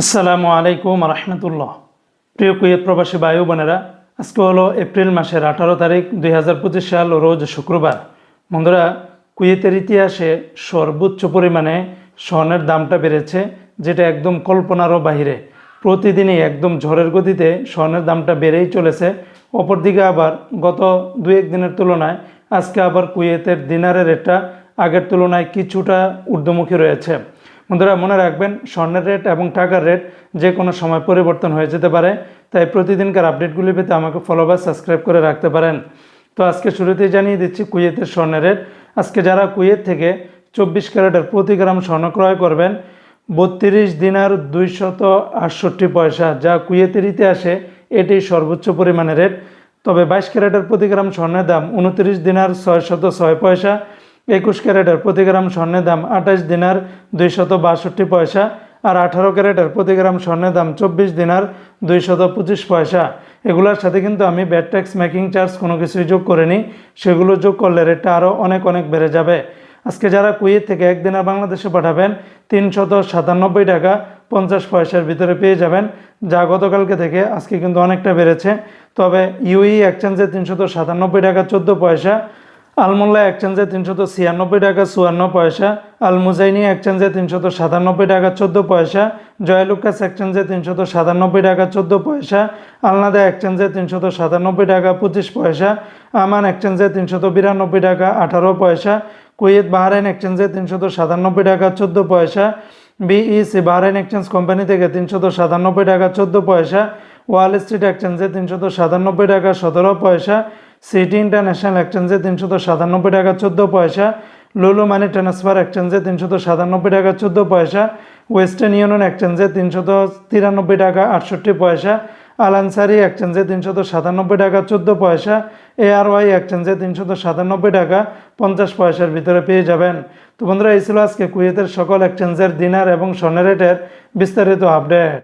আসসালামু আলাইকুম রহমতুল্লাহ। প্রিয় কুয়েত প্রবাসী বায়ু বোনেরা, আজকে হলো এপ্রিল মাসের আঠারো তারিখ দুই হাজার পঁচিশ সাল, রোজ শুক্রবার। বন্ধুরা, কুয়েতের ইতিহাসে সর্বোচ্চ পরিমাণে স্বর্ণের দামটা বেড়েছে, যেটা একদম কল্পনারও বাহিরে। প্রতিদিনই একদম ঝড়ের গতিতে স্বর্ণের দামটা বেড়েই চলেছে। অপরদিকে আবার গত দু এক দিনের তুলনায় আজকে আবার কুয়েতের দিনারের রেটটা আগের তুলনায় কিছুটা ঊর্ধ্বমুখী রয়েছে। বন্ধুরা, মনে রাখবেন, স্বর্ণের রেট এবং টাকার রেট যে কোনো সময় পরিবর্তন হয়ে যেতে পারে। তাই প্রতিদিনকার আপডেটগুলি পেতে আমাকে ফলো বা সাবস্ক্রাইব করে রাখতে পারেন। তো আজকে শুরুতেই জানিয়ে দিচ্ছি কুয়েতের স্বর্ণের রেট আজকে যারা কুয়েত থেকে চব্বিশ ক্যারেটের প্রতি গ্রাম স্বর্ণ ক্রয় করবেন, বত্রিশ দিনার দুইশত আটষট্টি পয়সা, যা কুয়েতের ইতিহাসে এটি সর্বোচ্চ পরিমাণের রেট তবে বাইশ ক্যারেটের প্রতি গ্রাম স্বর্ণের দাম উনত্রিশ দিনার ছয়শত ছয় পয়সা একুশ ক্যারেটের প্রতি গ্রাম স্বর্ণের দাম আঠাশ দিনার দুইশত বাষট্টি পয়সা আর আঠারো ক্যারেটের প্রতি গ্রাম স্বর্ণের দাম চব্বিশ দিনার দুইশত পঁচিশ পয়সা। এগুলোর সাথে কিন্তু আমি ব্যাট ট্যাক্স, মেকিং চার্জ কোনো কিছুই যোগ করিনি। সেগুলো যোগ করলে রেটটা আরও অনেক অনেক বেড়ে যাবে। আজকে যারা কুয়েত থেকে একদিনের বাংলাদেশে পাঠাবেন, তিনশত সাতানব্বই টাকা পঞ্চাশ পয়সার ভিতরে পেয়ে যাবেন, যা গতকালকে থেকে আজকে কিন্তু অনেকটা বেড়েছে। তবে ইউই এক্সচেঞ্জে তিনশত সাতানব্বই টাকা চোদ্দ পয়সা আলমোল্লা একচেঞ্জে তিনশত ছিয়ানব্বই টাকা, চুয়ান্ন পয়সা। আলমুজাইনি এক্সচেঞ্জে তিনশত সাতানব্বই টাকা, চোদ্দ পয়সা। জয়লুকাস এক্সচেঞ্জে তিনশত সাতানব্বই টাকা, চোদ্দ পয়সা। আলনাদা এক্সচেঞ্জে তিনশত সাতানব্বই টাকা, পঁচিশ পয়সা। আমান এক্সচেঞ্জে তিনশত বিরানব্বই টাকা, আঠারো পয়সা। কুয়েত বাহরাইন এক্সচেঞ্জে তিনশত সাতানব্বই টাকা, চোদ্দ পয়সা। বিইসি বাহরাইন এক্সচেঞ্জ কোম্পানি থেকে তিনশত সাতানব্বই টাকা, চোদ্দ পয়সা। ওয়াল স্ট্রিট এক্সচেঞ্জে তিনশত সাতানব্বই টাকা, সতেরো পয়সা। সিটি ইন্টারন্যাশনাল এক্সচেঞ্জে তিনশত সাতানব্বই টাকা, চোদ্দ পয়সা। লুলু মানি ট্রান্সফার এক্সচেঞ্জে তিনশত সাতানব্বই টাকা, চোদ্দ পয়সা। ওয়েস্টার্ন ইউনিয়ন এক্সচেঞ্জে তিনশত তিরানব্বই টাকা, আটষট্টি পয়সা। আলানসারি এক্সচেঞ্জে তিনশত সাতানব্বই টাকা, চোদ্দ পয়সা। এআরওয়াই এক্সচেঞ্জে তিনশত সাতানব্বই টাকা, পঞ্চাশ পয়সার ভিতরে পেয়ে যাবেন। তো বন্ধুরা, এই ছিল আজকে কুয়েতের সকল এক্সচেঞ্জের দিনার এবং স্বর্ণের রেটের বিস্তারিত আপডেট